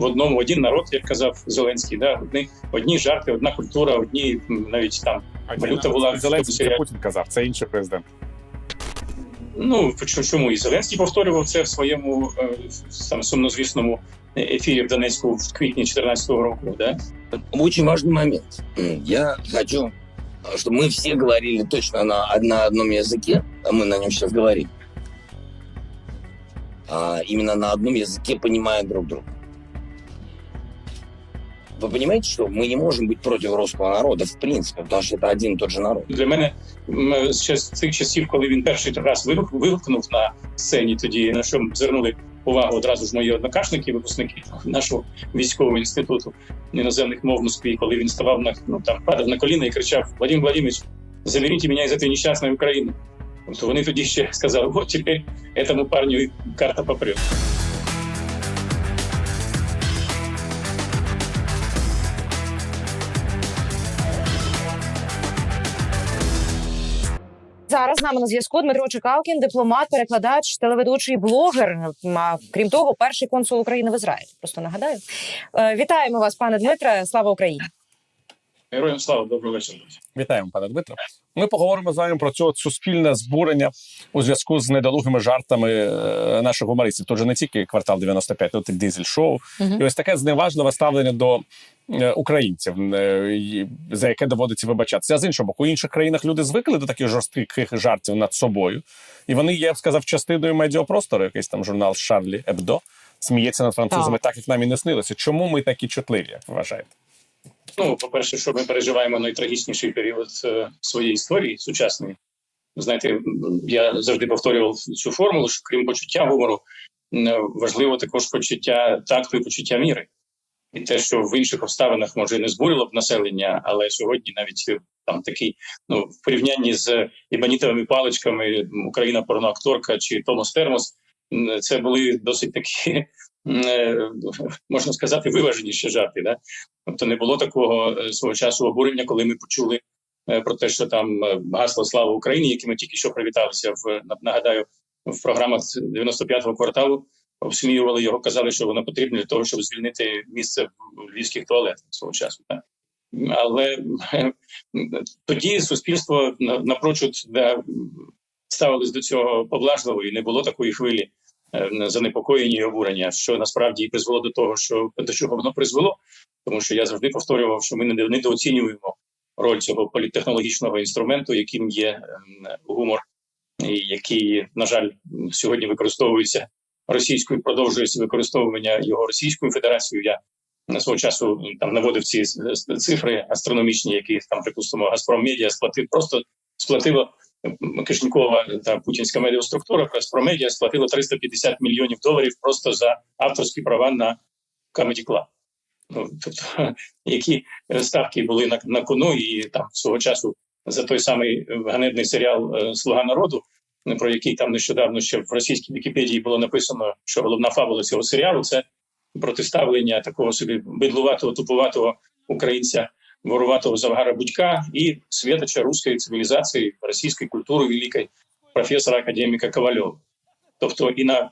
в одному один народ, як казав Зеленський. Да? Одні, одні жарти, одна культура, одні м, навіть там Валюта була в Зеленський, це серіалі. Путін казав, це інший президент. Ну ч- чому і Зеленський повторював це в своєму е, саме сумнозвісному ефірі в Донецьку в квітні 2014 року. Да? Очень важный момент. М, Я хочу, чтобы мы все говорили точно на, на одном языке, а мы на нем сейчас говорим. А именно на одном языке, понимая друг друга. Вы понимаете, что мы не можем быть против русского народа, в принципе, потому что это один и тот же народ. Для мене м, ще з цих часів, коли він перший раз вигук- вигукнув на сцені, тоді на що звернули увагу одразу ж мої однокашники, випускники нашого військового інституту іноземних мов в Москві, коли він ставав на ну там падав на коліна і кричав: Владимир Владимирович, заберіть мене із цієї нещасної України. Тобто вони тоді ще сказали: от тепер этому парню і карта попрет. Нами на зв'язку Дмитро Чекалкін, дипломат, перекладач, телеведучий, блогер. А крім того, перший консул України в Ізраїлі. Просто нагадаю. Е, Вітаємо вас, пане Дмитре. Слава Україні! Героям слава, доброго вечора. Вітаємо, пане Дмитро. Ми поговоримо з вами про це суспільне збурення у зв'язку з недолугими жартами е, наших гумористів. Тут же не тільки квартал 95, тут і дизель шоу. Мгм. І ось таке зневажливе ставлення до е, українців, е, за яке доводиться вибачатися. А з іншого боку, у інших країнах люди звикли до таких жорстких жартів над собою, і вони я б сказав, частиною медіапростору. Якийсь там журнал Шарлі Ебдо сміється над французами, так як нам і не снилося. Чому ми такі чутливі, як ви вважаєте? Ну, по-перше, що ми переживаємо найтрагічніший період е, своєї історії сучасної. Знаєте, я завжди повторював цю формулу, що крім почуття гумору, важливо також почуття такту і почуття міри. І те, що в інших обставинах може і не збурило б населення, але сьогодні навіть е, там такий, ну в порівнянні з ібанітовими паличками Україна порноакторка чи Томас Термос, це були досить такі, можна сказати, виваженіші жарти. Да? Тобто не було такого е, свого часу обурення, коли ми почули е, про те, що там е, гасло Слава Україні, які ми тільки що привіталися в нагадаю в програмах 95-го кварталу. Обсміювали його, казали, що воно потрібно для того, щоб звільнити місце в львівських туалетах свого часу. Так. Але е, тоді суспільство на- напрочуд да, ставилось до цього поблажливо, і не було такої хвилі е, занепокоєння і обурення, що насправді і призвело до того, що до чого воно призвело тому що я завжди повторював, що ми не- недооцінюємо роль цього політтехнологічного інструменту, яким є ем, гумор, який, на жаль, сьогодні використовується російською, продовжується використовування його Російською Федерацією. Я на свого часу там наводив ці с- цифри астрономічні, які там припустимо Газпром Медіа сплатив просто сплатило. Кишнікова та путінська медіаструктура Газпром Медіа сплатила 350 мільйонів доларів просто за авторські права на Comedy Club. Ну, тобто, які ставки були на, на кону, і там свого часу за той самий ганебний серіал е, Слуга народу, про який там нещодавно ще в російській Вікіпедії було написано, що головна фабула цього серіалу це протиставлення такого собі бидлуватого, тупуватого українця, воруватого Завгара Будька і святоча руської цивілізації, російської культури великої професора академіка Ковальова. Тобто і на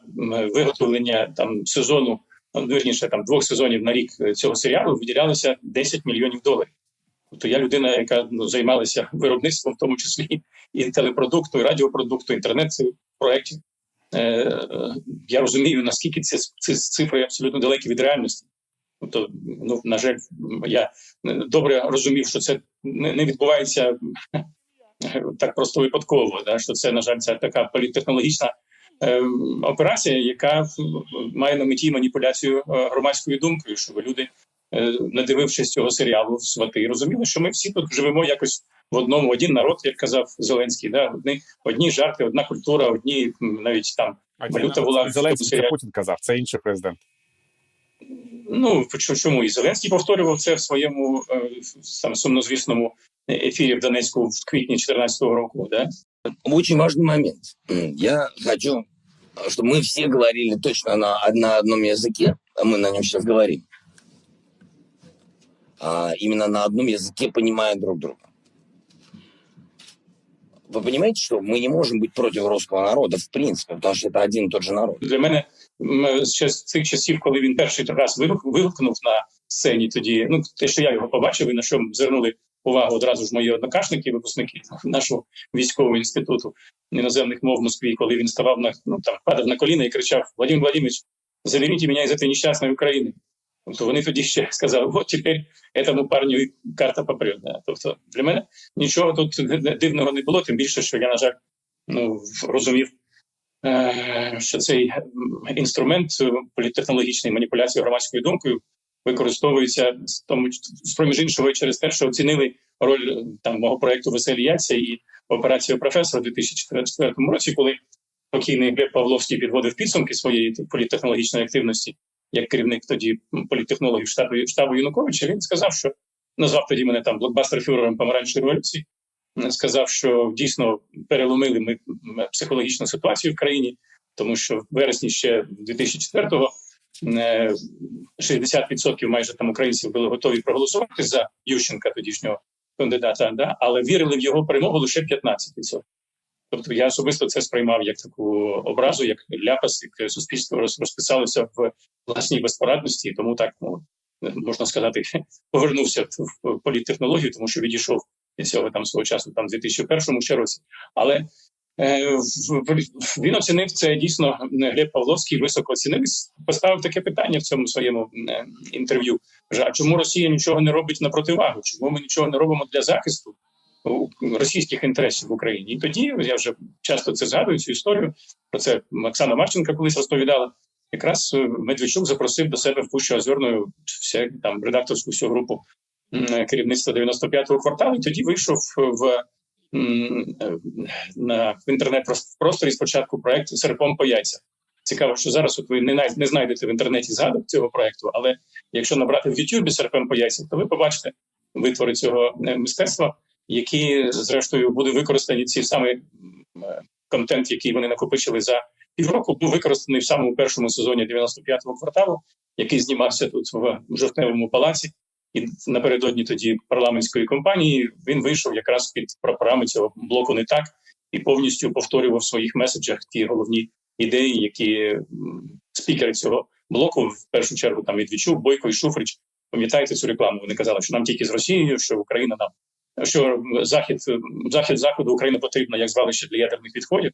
виготовлення там сезону ну, вірніше там двох сезонів на рік е, цього серіалу виділялося 10 мільйонів доларів. Тобто я людина, яка ну, займалася виробництвом, в тому числі і телепродукту, і радіопродукту, інтернет проєктів. Е, е, я розумію, наскільки ці, ці цифри абсолютно далекі від реальності. Тобто, ну на жаль, я добре розумів, що це не, відбувається так просто випадково. Да? Що це, на жаль, це така політтехнологічна е, операція, яка має на меті маніпуляцію е, громадською думкою, щоб люди, е, не дивившись цього серіалу свати, розуміли, що ми всі тут живемо якось в одному один народ, як казав Зеленський. Да? Одні, одні жарти, одна культура, одні навіть там Валюта була Зеленський, це. Путін казав, це інший президент. Ну чо- чому і Зеленський повторював це в своєму е, саме сумнозвісному ефірі в Донецьку в квітні 2014 року. Да? Очень важный момент. М, Я хочу, чтобы мы все говорили точно на, на одном языке, а мы на нем сейчас говорим. А именно на одном языке, понимая друг друга. Вы понимаете, что мы не можем быть против русского народа, в принципе, потому что это один и тот же народ. Для мене м, ще з цих часів, коли він перший раз вигук- вигукнув на сцені, тоді ну те, що я його побачив, і на що звернули увагу одразу ж мої однокашники, випускники нашого військового інституту іноземних мов в Москві, коли він ставав на ну там падав на коліна і кричав: Владимир Владимирович, заберіть мене із цієї нещасної України. Тобто вони тоді ще сказали: от тепер этому парню карта попрет. Да. Тобто для мене нічого тут дивного не було, тим більше, що я, на жаль, ну розумів, що цей інструмент е, політтехнологічної маніпуляції громадською думкою використовується з проміж іншого через те, що оцінили роль е, там мого проекту Веселі яйця і операцію професора у 2004 році, коли покійний Глеб Павловський підводив підсумки своєї політтехнологічної активності як керівник тоді політтехнологів штабу штабу Януковича. Він сказав, що назвав тоді мене там блокбастер-фюрером помаранчевої революції. Сказав, що дійсно переломили ми психологічну ситуацію в країні, тому що в вересні ще 2004-го е, 60% майже там українців були готові проголосувати за Ющенка, тодішнього кандидата, да? але вірили в його перемогу лише 15%. Тобто я особисто це сприймав як таку образу, як ляпас, як суспільство розписалося в власній безпорадності, тому так ну можна сказати, повернувся в політтехнологію, тому що відійшов цього там свого часу, там в 2001 ще році. Але е, він оцінив це дійсно Глеб Павловський високо оцінив. Поставив таке питання в цьому своєму е, інтерв'ю. А чому Росія нічого не робить на противагу? Чому ми нічого не робимо для захисту? Російських інтересів в Україні, і тоді я вже часто це згадую цю історію. Про це Оксана Марченка колись розповідала. Якраз е, Медведчук запросив до себе в Пущу Озерною все там редакторську всю групу керівництва 95-го кварталу. І тоді вийшов в, на в інтернет-просторі спочатку проект Серпом по яйцях. Цікаво, що зараз от ви не, не знайдете в інтернеті згадок цього проекту, але якщо набрати в Ютубі серпем по яйцях, то ви побачите витвори цього е, мистецтва, які зрештою буде використані ці саме е, контент, який вони накопичили за півроку, був використаний в самому першому сезоні 95-го кварталу, який знімався тут в жовтневому палаці. І напередодні тоді парламентської кампанії він вийшов якраз під прапорами цього блоку не так і повністю повторював в своїх меседжах ті головні ідеї, які спікери цього блоку в першу чергу там Відвічук, Бойко і Шуфрич. Пам'ятаєте цю рекламу? Вони казали, що нам тільки з Росією, що Україна нам що захід захід заходу Україна потрібна як звалище для ядерних відходів.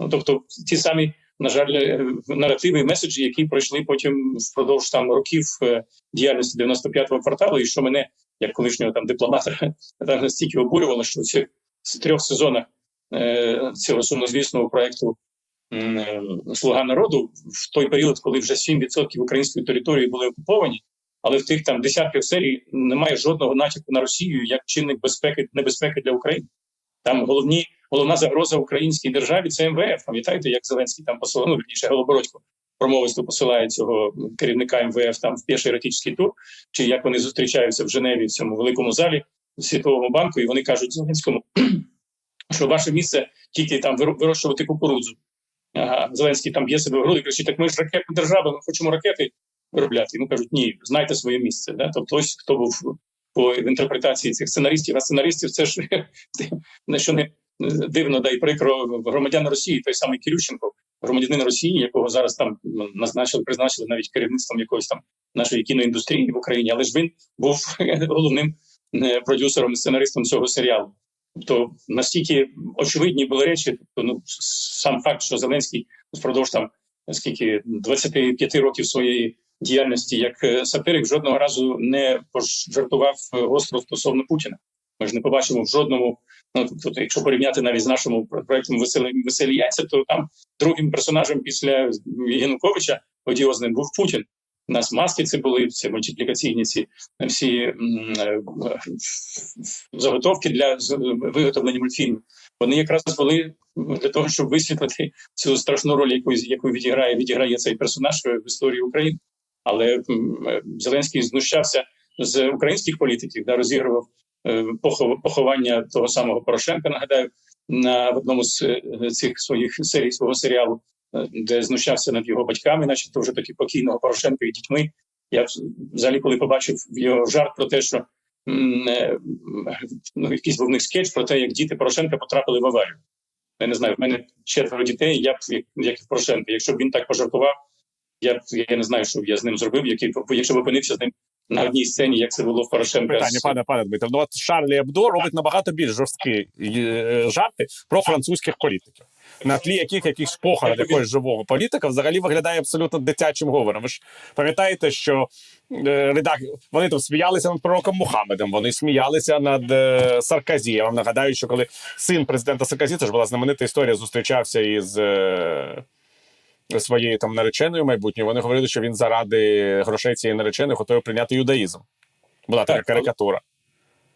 Ну тобто ті самі на жаль е, наративи і меседжі, які пройшли потім впродовж там років е, діяльності 95-го кварталу, і що мене як колишнього там дипломата так настільки обурювало, що в цих трьох сезонах е, цього сумнозвісного проекту Слуга народу в той період, коли вже 7% української території були окуповані. Але в тих там десятках серій немає жодного натяку на Росію як чинник безпеки небезпеки для України. Там головні головна загроза українській державі це МВФ. Пам'ятаєте, як Зеленський там посилав, ну вірніше Голобородько промовисто посилає цього керівника МВФ там в перший еротичний тур, чи як вони зустрічаються в Женеві в цьому великому залі в Світовому банку, і вони кажуть Зеленському, що ваше місце тільки там виро- вирощувати кукурудзу. Ага, Зеленський там б'є себе в груди, кричить: так ми ж ракетна держава, ми хочемо ракети виробляти. Йому кажуть, ні, знайте своє місце. Да? Тобто, ось хто був по інтерпретації цих сценаристів, а сценаристів це ж не що не дивно, да й прикро громадян Росії, той самий Кирющенко, громадянин Росії, якого зараз там назначили, призначили навіть керівництвом якоїсь там нашої кіноіндустрії в Україні, але ж він був головним е, продюсером і сценаристом цього серіалу. Тобто настільки очевидні були речі, тобто, ну сам факт, що Зеленський впродовж там скільки 25 років своєї діяльності як е, сатирик жодного разу не пожартував е, гостро стосовно Путіна. Ми ж не побачимо в жодному. Ну тобто, якщо порівняти навіть з нашим проектом «Веселі, веселі яйця, то там другим персонажем після Януковича одіозним був Путін. У нас маски це були ці мультиплікаційні ці всі е, заготовки для виготовлення мультфільмів. Вони якраз були для того, щоб висвітлити цю страшну роль, яку яку відіграє відіграє цей персонаж в історії України. Але е, Зеленський знущався з українських політиків, да, розігрував е, поховання того самого Порошенка. Нагадаю, на в одному з е, цих своїх серій свого серіалу, е, де знущався над його батьками, начебто вже таки покійного Порошенка і дітьми. Я взагалі, коли побачив його жарт про те, що е, ну, якийсь був них скетч про те, як діти Порошенка потрапили в аварію. Я не знаю, в мене четверо дітей, я б як і Порошенко. Якщо б він так пожартував, Я, б я не знаю, що б я з ним зробив, який, якщо б опинився з ним на одній сцені, як це було в Порошенка. Питання, з- пане пане Дмитро. Ну от Шарлі Ебдо робить набагато більш жорсткі е, жарти про французьких політиків. На тлі яких якихось похорон якогось живого політика взагалі виглядає абсолютно дитячим говором. Ви ж пам'ятаєте, що е, редак... вони там сміялися над пророком Мухаммедом, вони сміялися над е, Сарказі. Я вам нагадаю, що коли син президента Сарказі, це ж була знаменита історія, зустрічався із. Е... Своєю там нареченою майбутньою, вони говорили, що він заради грошей цієї нареченої готовий прийняти юдаїзм. Була така Так, карикатура.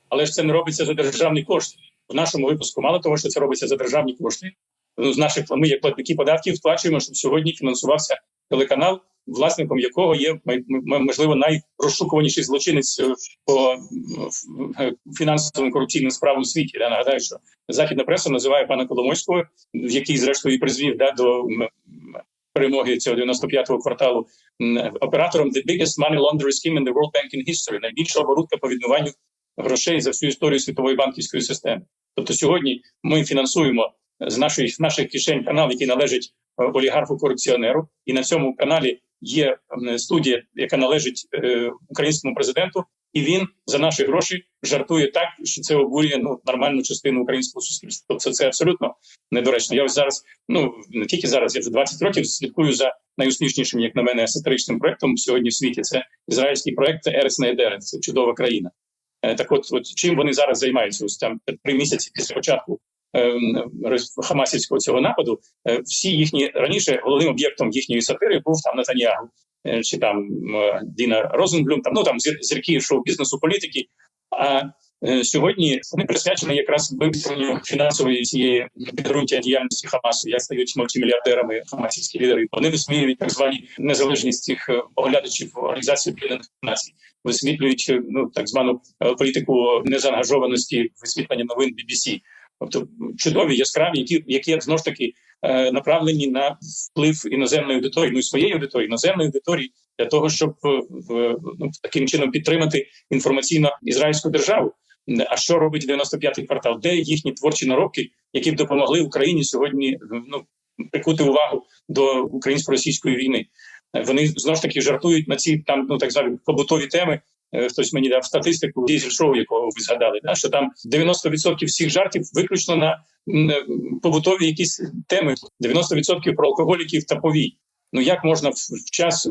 Але ж це не робиться за державні кошти. В нашому випуску мало того, що це робиться за державні кошти. Ну, з наших ми, як платники податків, сплачуємо, щоб сьогодні фінансувався телеканал, власником якого є можливо найрозшукуваніший злочинець е, по е, фінансовим корупційним справам у світі. Я нагадаю, що західна преса називає пана Коломойського, який зрештою і призвів да, до перемоги цього 95-го кварталу оператором the biggest money laundering scheme in the world banking history, найбільша оборудка по відмиванню грошей за всю історію світової банківської системи. Тобто сьогодні ми фінансуємо з нашої наших кишень канал, який належить е, олігарху корупціонеру, і на цьому каналі є студія, яка належить е, українському президенту, і він за наші гроші жартує так, що це обурює ну нормальну частину українського суспільства. Тобто це абсолютно недоречно. Я ось зараз, ну не тільки зараз, я вже 20 років слідкую за найуспішнішим, як на мене, сатиричним проектом сьогодні в світі. Це ізраїльський проект Ерес Нейдерет. Це чудова країна. Е, Так, от, от чим вони зараз займаються? Ось там три місяці після початку хамасівського цього нападу. е, Всі їхні раніше головним об'єктом їхньої сатири був там Натаніагу е, чи там Діна Розенблюм, там ну там зірки шоу бізнесу політики. А е, сьогодні вони присвячені якраз вивченню фінансової цієї підґрунтя діяльності Хамасу. Як стають мультимільярдерами хамасівські лідери. Вони висміюють так звані незалежність цих е, оглядачів організації Об'єднаних Націй висвітлюють е, ну так звану е, політику незаангажованості висвітлення новин BBC. Тобто чудові, яскраві, які які знову ж таки е, направлені на вплив іноземної аудиторії, ну і своєї аудиторії, іноземної аудиторії для того, щоб е, ну, таким чином підтримати інформаційно ізраїльську державу. А що робить 95-й квартал? Де їхні творчі наробки, які б допомогли Україні сьогодні ну прикути увагу до українсько-російської війни? Вони знову ж таки жартують на ці там ну так звані побутові теми. Е, Хтось мені дав статистику дізель шоу, якого ви згадали, да, що там 90% всіх жартів виключно на е, побутові якісь теми, 90% про алкоголіків та повій. Ну як можна в, час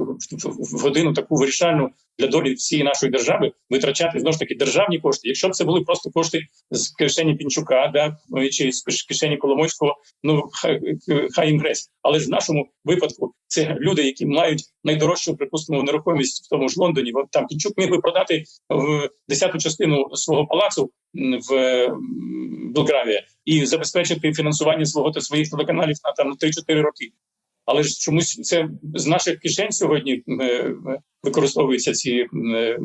в, годину таку вирішальну для долі всієї нашої держави витрачати знову ж таки державні кошти? Якщо б це були просто кошти з кишені Пінчука, да чи з кишені Коломойського, ну хай, хай їм. Але ж в нашому випадку це люди, які мають найдорожчу, припустимо, нерухомість в тому ж Лондоні. От там Пінчук міг би продати в десяту частину свого палацу в м, і забезпечити фінансування свого та своїх телеканалів на там на 3-4 роки. Але ж чомусь це з наших кишень сьогодні м, е, використовуються ці е,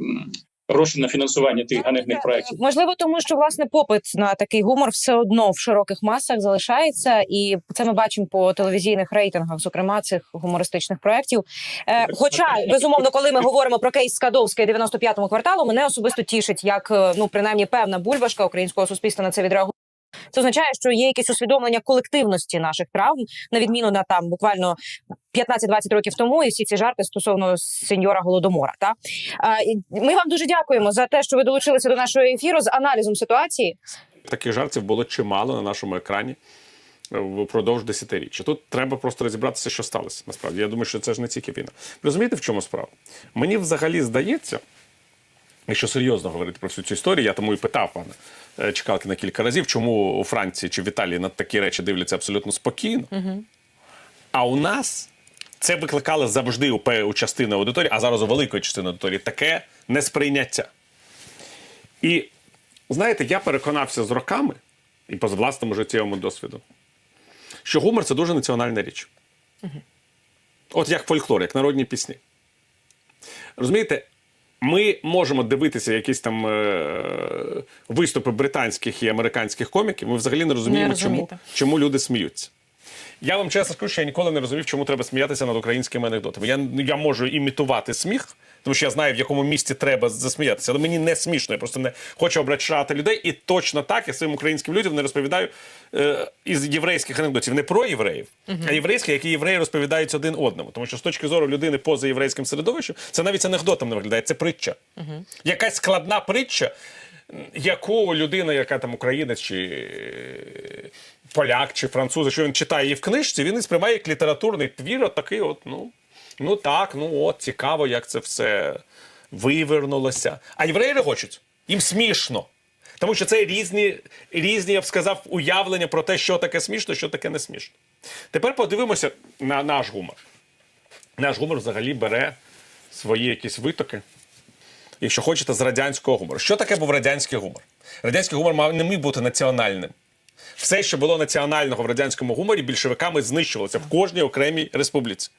гроші на фінансування тих ганебних проєктів. Можливо, тому що власне попит на такий гумор все одно в широких масах залишається, і це ми бачимо по телевізійних рейтингах, зокрема цих гумористичних проєктів. Е, хоча безумовно, коли ми говоримо про кейс Скадовська і 95-му кварталу, мене особисто тішить, як е, ну принаймні певна бульбашка українського суспільства на це відреагує. Це означає, що є якесь усвідомлення колективності наших травм, на відміну на там буквально 15-20 років тому, і всі ці жарти стосовно сеньора голодомора. Та ми вам дуже дякуємо за те, що ви долучилися до нашого ефіру з аналізом ситуації. Таких жартів було чимало на нашому екрані е, впродовж десятиріччя. Тут треба просто розібратися, що сталося. Насправді, я думаю, що це ж не тільки війна. Розумієте, в чому справа? Мені взагалі здається, якщо серйозно говорити про всю цю історію, я тому і питав пана е, Чекалкіна кілька разів, чому у Франції чи в Італії на такі речі дивляться абсолютно спокійно. А у нас це викликало завжди у, частини аудиторії, а зараз у великої частини аудиторії таке несприйняття. І знаєте, я переконався з роками і по власному життєвому досвіду, що гумор це дуже національна річ. От як фольклор, як народні пісні. Розумієте, ми можемо дивитися якісь там е- виступи британських і американських коміків. Ми взагалі не розуміємо, Не чому, чому люди сміються. Я вам чесно скажу, що я ніколи не розумів, чому треба сміятися над українськими анекдотами. Я, я можу імітувати сміх, тому що я знаю, в якому місці треба засміятися, але мені не смішно. Я просто не хочу обращати людей. І точно так я своїм українським людям не розповідаю е, із єврейських анекдотів не про євреїв, а єврейські, які євреї розповідають один одному. Тому що з точки зору людини поза єврейським середовищем, це навіть анекдотом не виглядає. Це притча. Якась складна притча, яку людина, яка там українець чи е, поляк чи француз, якщо він читає її в книжці, він і сприймає як літературний твір, от такий, от, ну, ну так, ну от цікаво, як це все вивернулося. А євреї регочуть. Їм смішно. Тому що це різні, різні, я б сказав, уявлення про те, що таке смішно, що таке не смішно. Тепер подивимося на наш гумор. Наш гумор взагалі бере свої якісь витоки якщо хочете, з радянського гумору. Що таке був радянський гумор? Радянський гумор мав не міг бути національним. Все, що було національного в радянському гуморі, більшовиками знищувалося в кожній окремій республіці.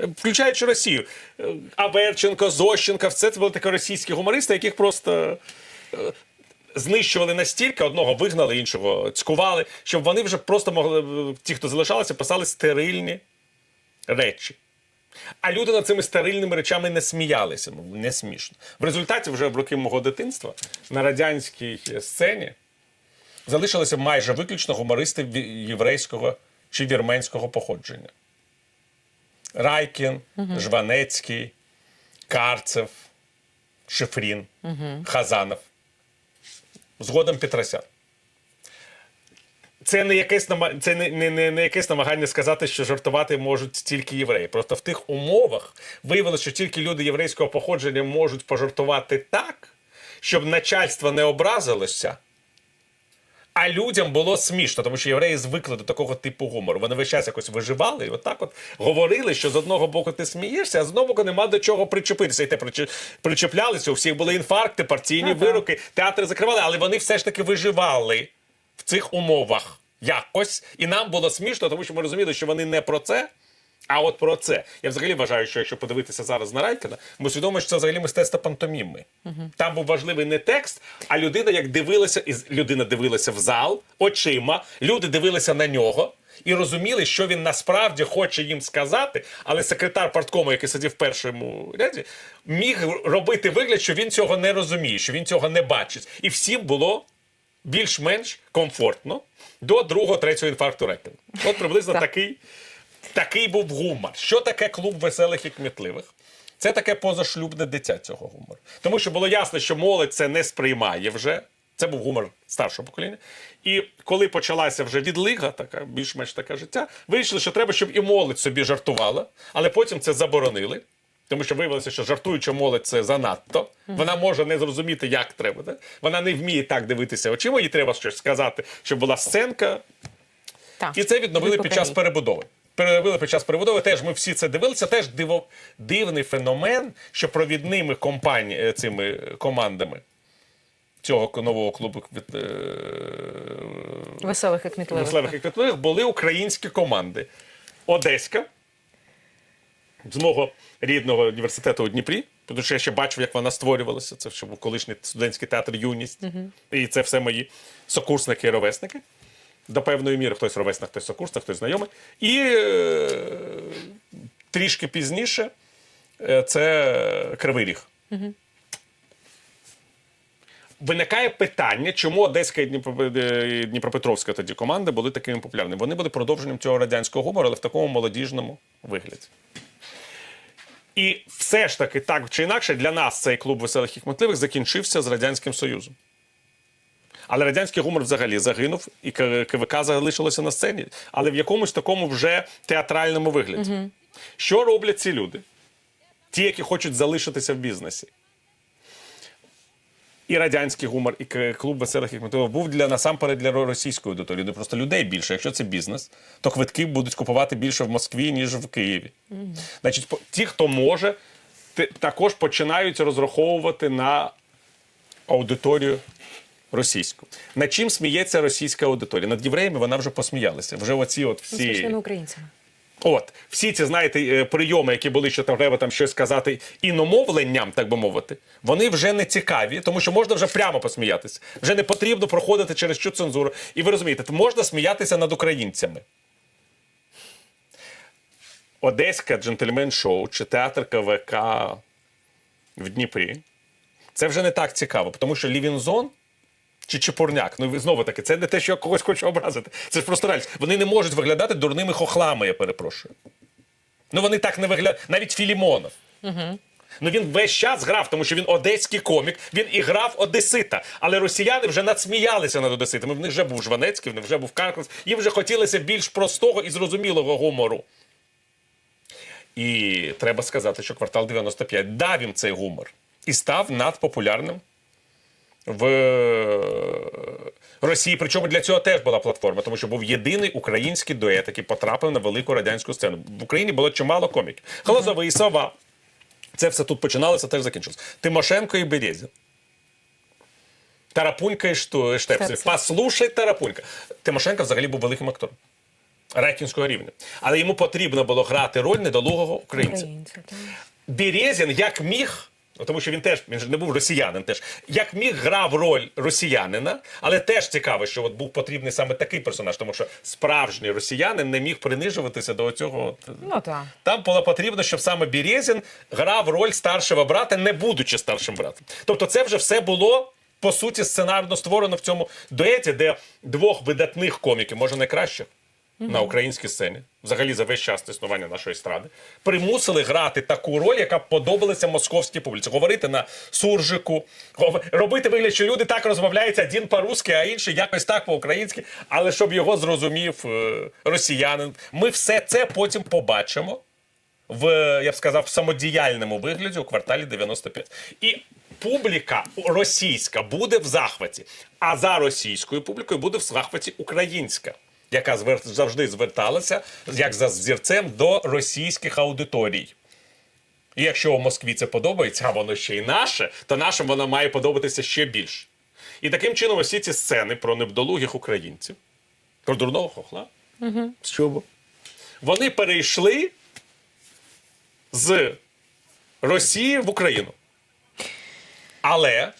Е, Включаючи Росію. Е, Аверченко, Зощенко, все це були такі російські гумористи, яких просто е, знищували настільки, одного вигнали, іншого цькували, щоб вони вже просто могли, ті, хто залишалися, писали стерильні речі. А люди над цими стерильними речами не сміялися. Не смішно. В результаті, вже в роки мого дитинства на радянській сцені залишилися майже виключно гумористи єврейського чи вірменського походження. Райкін, Жванецький, Карцев, Шифрін, Хазанов. Згодом Петросян. Це не якесь нама- це не, не, не, не якесь намагання сказати, що жартувати можуть тільки євреї. Просто в тих умовах виявилося, що тільки люди єврейського походження можуть пожартувати так, щоб начальство не образилося. А людям було смішно, тому що євреї звикли до такого типу гумору. Вони весь час якось виживали і отак от говорили, що з одного боку ти смієшся, а з одного боку нема до чого причепитися. І те причеплялися. У всіх були інфаркти, партійні вироки, театри закривали, але вони все ж таки виживали цих умовах якось. І нам було смішно, тому що ми розуміли, що вони не про це. А от про це я взагалі вважаю, що якщо подивитися зараз на Райкіна, ми усвідомимо, що це взагалі мистецтво пантоміми. Там був важливий не текст, а людина, як дивилася, і людина дивилася в зал очима, люди дивилися на нього. І розуміли, що він насправді хоче їм сказати, але секретар парткому, який сидів в першому ряді, міг робити вигляд, що він цього не розуміє, що він цього не бачить. І всім було більш-менш комфортно до другого, третього інфаркту Райкіна. От приблизно Так. такий Такий був гумор. Що таке клуб веселих і кмітливих? Це таке позашлюбне дитя цього гумору. Тому що було ясно, що молодь це не сприймає вже. Це був гумор старшого покоління. І коли почалася вже відлига, така більш-менш таке життя, вирішили, що треба, щоб і молодь собі жартувала, але потім це заборонили. Тому що виявилося, що жартуюча молодь це занадто. Вона може не зрозуміти, як треба. Да? Вона не вміє так дивитися очима, їй треба щось сказати, щоб була сценка, Так. і це відновили під час перебудови. Переробили під час перебудови. Теж ми всі це дивилися. Теж диво, дивний феномен, що провідними компані, е, цими командами цього нового клубу від, е, Веселих і кмітливих. мисливих і квітливих були українські команди. Одеська з мого рідного університету у Дніпрі, тому що я ще бачив, як вона створювалася. Це ще був колишній студентський театр Юність. І це все мої сокурсники і ровесники. До певної міри хтось ровесник, хтось сокурсник, хтось знайомий. І е, трішки пізніше е, це Кривий Ріг. Виникає питання, чому Одеська і е, і Дніпропетровська тоді команди були такими популярними. Вони були продовженням цього радянського гумору, але в такому молодіжному вигляді. І все ж таки, так чи інакше, для нас цей клуб веселих і кмітливих закінчився з Радянським Союзом. Але радянський гумор взагалі загинув, і КВК залишилося на сцені, але в якомусь такому вже театральному вигляді. Що роблять ці люди? Ті, які хочуть залишитися в бізнесі. І радянський гумор, і клуб веселих кмітливих був для насамперед для російської аудиторії. де Просто людей більше. Якщо це бізнес, то квитки будуть купувати більше в Москві, ніж в Києві. Значить, по- ті, хто може, також починають розраховувати на аудиторію російську. Над чим сміється російська аудиторія? Над євреями вона вже посміялася. Вже оці от всі. Смішними українцями. От всі ці знаєте е, прийоми, які були, що там треба там щось сказати іномовленням, так би мовити, вони вже не цікаві, тому що можна вже прямо посміятися. Вже не потрібно проходити через цю цензуру. І ви розумієте, можна сміятися над українцями. Одеська джентльмен-шоу чи театр КВК в Дніпрі. Це вже не так цікаво, тому що Лівінзон чи Чепурняк, ну знову таки, це не те, що я когось хочу образити. Це ж просто реальність. Вони не можуть виглядати дурними хохлами, я перепрошую. Ну вони так не виглядають. Навіть Філімонов. Ну він весь час грав, тому що він одеський комік, він і грав Одесита. Але росіяни вже надсміялися над Одеситами. В них вже був Жванецький, в них вже був Каркас. Їм вже хотілося більш простого і зрозумілого гумору. І треба сказати, що квартал 95 дав їм цей гумор і став надпопулярним в Росії. Причому для цього теж була платформа, тому що був єдиний український дует, який потрапив на велику радянську сцену. В Україні було чимало коміків. Холозовий, Сова. Це все тут починалося, теж закінчилося. Тимошенко і Березін. Тарапунька і. Штепсель. Послушай Тарапунька. Тимошенко взагалі був великим актором. Рекінського рівня. Але йому потрібно було грати роль недолугого українця. Березін як міг, тому що він теж він ж не був росіянин, теж як міг грав роль росіянина, але теж цікаво, що от був потрібний саме такий персонаж, тому що справжній росіянин не міг принижуватися до цього. Ну так. Там було потрібно, щоб саме Березін грав роль старшого брата, не будучи старшим братом. Тобто, це вже все було. По суті, сценарно створено в цьому дуеті, де двох видатних коміків, може найкращих, на українській сцені, взагалі за весь час існування нашої естради, примусили грати таку роль, яка подобалася московській публіці. Говорити на суржику, робити вигляд, що люди так розмовляють, один по-русски, а інший якось так по-українськи, але щоб його зрозумів е, росіянин. Ми все це потім побачимо в, я б сказав, в самодіяльному вигляді у кварталі 95. І публіка російська буде в захваті, а за російською публікою буде в захваті українська, яка звер... завжди зверталася як за зірцем до російських аудиторій. І якщо у Москві це подобається, а воно ще й наше, то нашим воно має подобатися ще більше. І таким чином усі ці сцени про невдолугих українців, про дурного хохла, угу. з чого? Вони перейшли з Росії в Україну. Але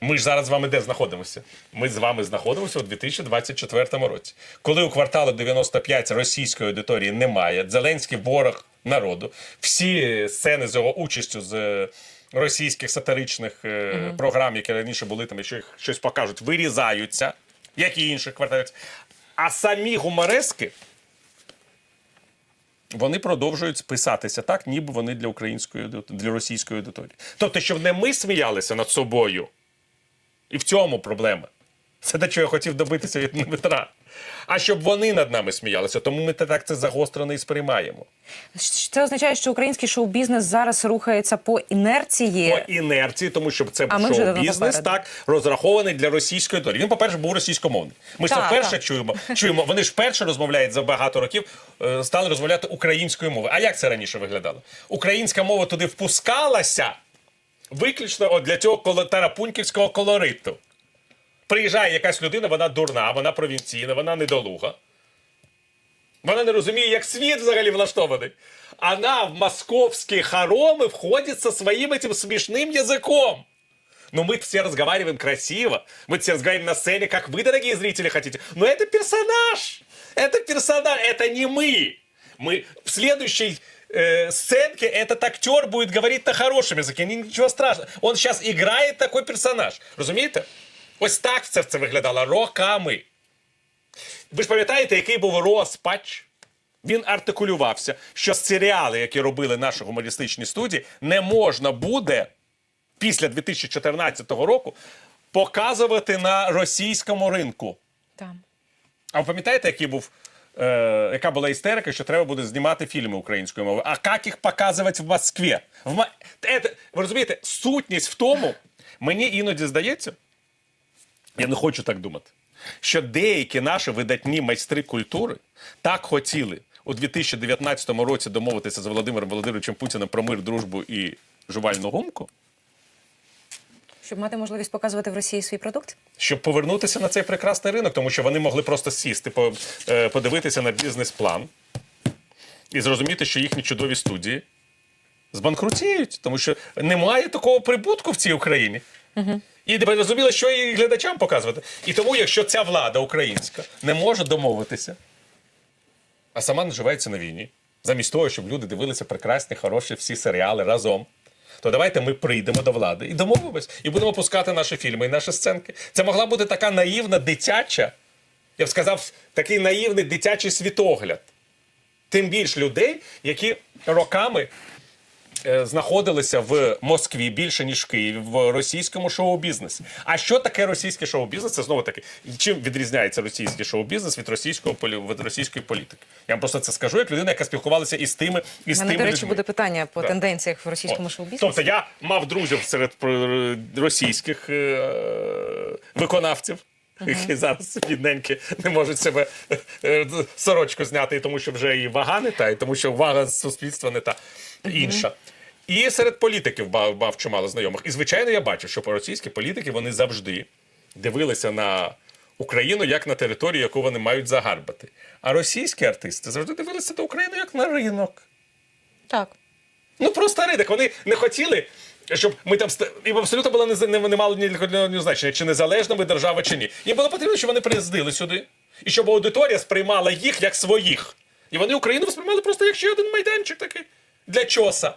ми ж зараз з вами де знаходимося? Ми з вами знаходимося у 2024 році. Коли у кварталу 95 російської аудиторії немає, Зеленський ворог народу, всі сцени з його участю з е, російських сатиричних е, програм, які раніше були там, якщо їх щось покажуть, вирізаються, як і інших кварталів. А самі гуморески вони продовжують писатися так, ніби вони для української для російської аудиторії. Тобто, щоб не ми сміялися над собою, і в цьому проблема. Це те, що я хотів добитися від Дмитра. А щоб вони над нами сміялися, тому ми так це загострено і сприймаємо. Це означає, що український шоу-бізнес зараз рухається по інерції. По інерції, тому що це шоу-бізнес так розрахований для російської аудиторії. Він, по-перше, був російськомовний. Ми ж це вперше чуємо. Чуємо. Вони ж вперше розмовляють за багато років, е, стали розмовляти українською мовою. А як це раніше виглядало? Українська мова туди впускалася виключно от для цього коло- тарапуньківського колориту. Приїжджає якась людина, вона дурна, вона провінційна, вона недолуга. Вона не розуміє, як світ взагалі влаштований. Вона в московські хоромы входит со своим этим смешным языком. Но мы все разговариваем красиво. Мы все разговариваем на сцене, как вы, дорогие зрители, хотите. Но это персонаж. Это персонаж. Это не мы. Мы в следующей э, сценке этот актер будет говорить на хорошем языке. Ні- Нічого страшного. Он сейчас играет такой персонаж. Розумієте? Ось так це, це виглядало роками. Ви ж пам'ятаєте, який був розпач? Він артикулювався, що серіали, які робили наші гумористичні студії, не можна буде після 2014 року показувати на російському ринку. Там. А ви пам'ятаєте, який був, е, яка була істерика, що треба буде знімати фільми українською мовою? А як їх показувати в Москві? В Ма... Це, ви розумієте, сутність в тому, мені іноді здається, я не хочу так думати, що деякі наші видатні майстри культури так хотіли у 2019 році домовитися з Володимиром Володимировичем Путіним про мир, дружбу і жувальну гумку, Щоб мати можливість показувати в Росії свій продукт. щоб повернутися на цей прекрасний ринок, тому що вони могли просто сісти, е, подивитися на бізнес-план і зрозуміти, що їхні чудові студії збанкрутіють, тому що немає такого прибутку в цій Україні. І тепер розуміли, що і глядачам показувати. І тому, якщо ця влада українська не може домовитися, а сама наживається на війні, замість того, щоб люди дивилися прекрасні, хороші всі серіали разом. То давайте ми прийдемо до влади і домовимось, і будемо пускати наші фільми і наші сценки. Це могла бути така наївна дитяча, я б сказав, такий наївний дитячий світогляд. Тим більш людей, які роками знаходилися в Москві більше ніж в Києві в російському шоу-бізнесі. А що таке російський шоу-бізнес? Це знову таки, чим відрізняється російський шоу-бізнес від російського від російської політики? Я вам просто це скажу, як людина, яка спілкувалася із тими і з тими до речі, людьми. буде питання по Да. тенденціях в російському шоу-бізнесі. Тобто я мав друзів серед е, російських е, виконавців. Які зараз бідненькі не можуть себе е, сорочку зняти, і тому що вже і вага не та, і тому що увага суспільства не та інша. І серед політиків мав, мав чимало знайомих. І звичайно, я бачу, що російські політики вони завжди дивилися на Україну як на територію, яку вони мають загарбати. А російські артисти завжди дивилися на Україну як на ринок. Так. Ну просто ринок. Вони не хотіли, щоб ми там їм абсолютно було не, не, не мало ні, ні значення, чи незалежна ми держава, чи ні. Їм було потрібно, щоб вони приїздили сюди, і щоб аудиторія сприймала їх як своїх. І вони Україну сприймали просто як ще один майданчик такий для чоса.